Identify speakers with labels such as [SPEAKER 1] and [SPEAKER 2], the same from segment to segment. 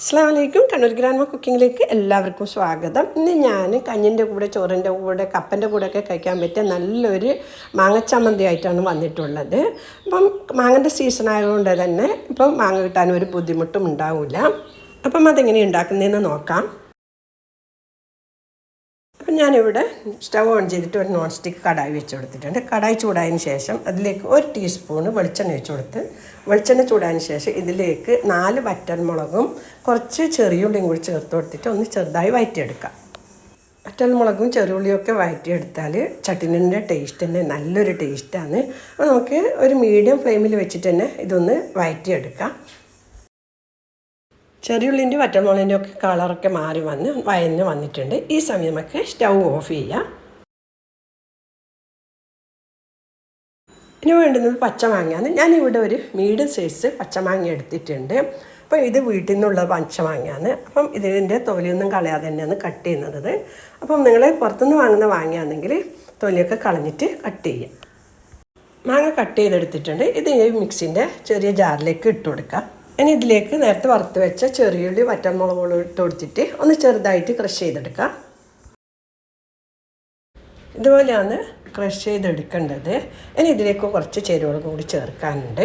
[SPEAKER 1] അസ്സാം വലൈക്കും കണ്ണൂർ ഗ്രാൻമ കുക്കിങ്ങിലേക്ക് എല്ലാവർക്കും സ്വാഗതം. ഇന്ന് ഞാൻ കഞ്ഞിന്റെ കൂടെ ചോറിന്റെ കൂടെ കപ്പന്റെ കൂടെയൊക്കെ കഴിക്കാൻ പറ്റിയ നല്ലൊരു മാങ്ങച്ചമ്മന്തി ആയിട്ടാണ് വന്നിട്ടുള്ളത്. അപ്പം മാങ്ങന്റെ സീസൺ ആയതുകൊണ്ട് തന്നെ ഇപ്പം മാങ്ങ കിട്ടാൻ ഒരു ബുദ്ധിമുട്ടും ഉണ്ടാവില്ല അപ്പം അതെങ്ങനെ ഉണ്ടാക്കുന്നതെന്ന് നോക്കാം. അപ്പം ഞാനിവിടെ സ്റ്റവ് ഓൺ ചെയ്തിട്ട് ഒരു നോൺ സ്റ്റിക്ക് കടായി വെച്ച് കൊടുത്തിട്ടുണ്ട്. കടായി ചൂടായതിന് ശേഷം അതിലേക്ക് ഒരു ടീസ്പൂണ് വെളിച്ചെണ്ണ വെച്ച് കൊടുത്ത് വെളിച്ചെണ്ണ ചൂടായതിന് ശേഷം ഇതിലേക്ക് നാല് വറ്റൻമുളകും കുറച്ച് ചെറിയുള്ളിയും കൂടി ചേർത്ത് കൊടുത്തിട്ട് ഒന്ന് ചെറുതായി വയറ്റിയെടുക്കാം. വറ്റൽമുളകും ചെറിയുള്ളിയൊക്കെ വയറ്റിയെടുത്താൽ ചട്ടിനിന്റെ ടേസ്റ്റ് തന്നെ നല്ലൊരു ടേസ്റ്റാണ് അപ്പോൾ നമുക്ക് ഒരു മീഡിയം ഫ്ലെയിമിൽ വെച്ചിട്ട് തന്നെ ഇതൊന്ന് വഴറ്റിയെടുക്കാം ചെറിയുള്ളിന്റെ വറ്റൽമുളകിന്റെ ഒക്കെ കളറൊക്കെ മാറി വന്ന് വയന്ന് വന്നിട്ടുണ്ട്. ഈ സമയം നമുക്ക് സ്റ്റൗ ഓഫ് ചെയ്യാം. ഇനി വേണ്ടുന്നത് പച്ചമാങ്ങയാണ്. ഞാനിവിടെ ഒരു മീഡിയം സൈസ് പച്ചമാങ്ങ എടുത്തിട്ടുണ്ട്. അപ്പം ഇത് വീട്ടിൽ നിന്നുള്ള പച്ചമാങ്ങയാണ്. അപ്പം ഇതിന്റെ തൊലിയൊന്നും കളയാതെ തന്നെയാണ് കട്ട് ചെയ്യുന്നത്. അപ്പം നിങ്ങൾ പുറത്തുനിന്ന് വാങ്ങുന്ന മാങ്ങയാണെങ്കിൽ തൊലിയൊക്കെ കളഞ്ഞിട്ട് കട്ട് ചെയ്യാം. മാങ്ങ കട്ട് ചെയ്തെടുത്തിട്ടുണ്ട്. ഇത് മിക്സിന്റെ ചെറിയ ജാറിലേക്ക് ഇട്ട് കൊടുക്കാം. ഇനി ഇതിലേക്ക് നേരത്തെ വറുത്ത് വെച്ച ചെറിയുള്ളി വറ്റൽമുളക് ഇട്ട് കൊടുത്തിട്ട് ഒന്ന് ചെറുതായിട്ട് ക്രഷ് ചെയ്തെടുക്കാം. ഇതുപോലെയാണ് ക്രഷ് ചെയ്തെടുക്കേണ്ടത്. ഇനി ഇതിലേക്ക് കുറച്ച് ചേരുവകൾ കൂടി ചേർക്കാനുണ്ട്.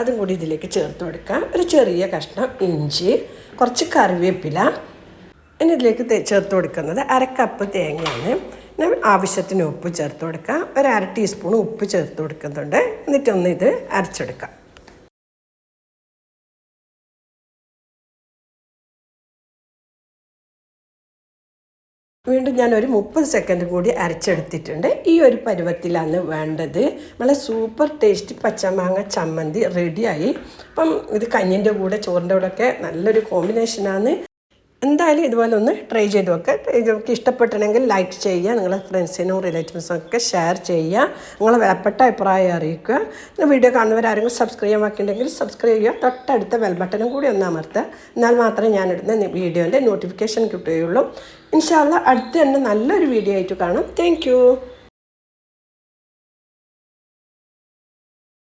[SPEAKER 1] അതും കൂടി ഇതിലേക്ക് ചേർത്ത് കൊടുക്കാം. ഒരു ചെറിയ കഷ്ണം ഇഞ്ചി കുറച്ച് കറിവേപ്പില. ഇനി ഇതിലേക്ക് ചേർത്ത് കൊടുക്കുന്നത് അരക്കപ്പ് കപ്പ് തേങ്ങയാണ്. ആവശ്യത്തിന് ഉപ്പ് ചേർത്ത് കൊടുക്കാം. ഒരു അര ടീസ്പൂൺ ഉപ്പ് ചേർത്ത് കൊടുക്കുന്നുണ്ട്. എന്നിട്ടൊന്ന് ഇത് അരച്ചെടുക്കാം. വീണ്ടും ഞാൻ ഒരു മുപ്പത് സെക്കൻഡ് കൂടി അരച്ചെടുത്തിട്ടുണ്ട്. ഈ ഒരു പരുവത്തിലാണ് വേണ്ടത്. നമ്മളെ സൂപ്പർ ടേസ്റ്റ് പച്ചമാങ്ങ ചമ്മന്തി റെഡിയായി അപ്പം ഇത് കഞ്ഞിന്റെ കൂടെ ചോറിന്റെ കൂടെ ഒക്കെ നല്ലൊരു കോമ്പിനേഷനാണ് എന്തായാലും ഇതുപോലെ ഒന്ന് ട്രൈ ചെയ്ത് നോക്കുക നിങ്ങൾക്ക് ഇഷ്ടപ്പെട്ടണമെങ്കിൽ ലൈക്ക് ചെയ്യുക നിങ്ങളെ ഫ്രണ്ട്സിനും റിലേറ്റീവ്സിനും ഒക്കെ ഷെയർ ചെയ്യുക നിങ്ങളെ വിലപ്പെട്ട അഭിപ്രായം അറിയിക്കുക. വീഡിയോ കാണുന്നവരാരെങ്കിലും സബ്സ്ക്രൈബ് ആക്കിയിട്ടുണ്ടെങ്കിൽ സബ്സ്ക്രൈബ് ചെയ്യുക. തൊട്ടടുത്ത ബെൽ ബട്ടനും കൂടി ഒന്ന് അമർത്തുക. എന്നാൽ മാത്രമേ ഞാനിടുന്ന വീഡിയോന്റെ നോട്ടിഫിക്കേഷൻ കിട്ടുകയുള്ളൂ. ഇൻഷാല്ല അടുത്ത് തന്നെ നല്ലൊരു വീഡിയോ ആയിട്ട് കാണാം. താങ്ക്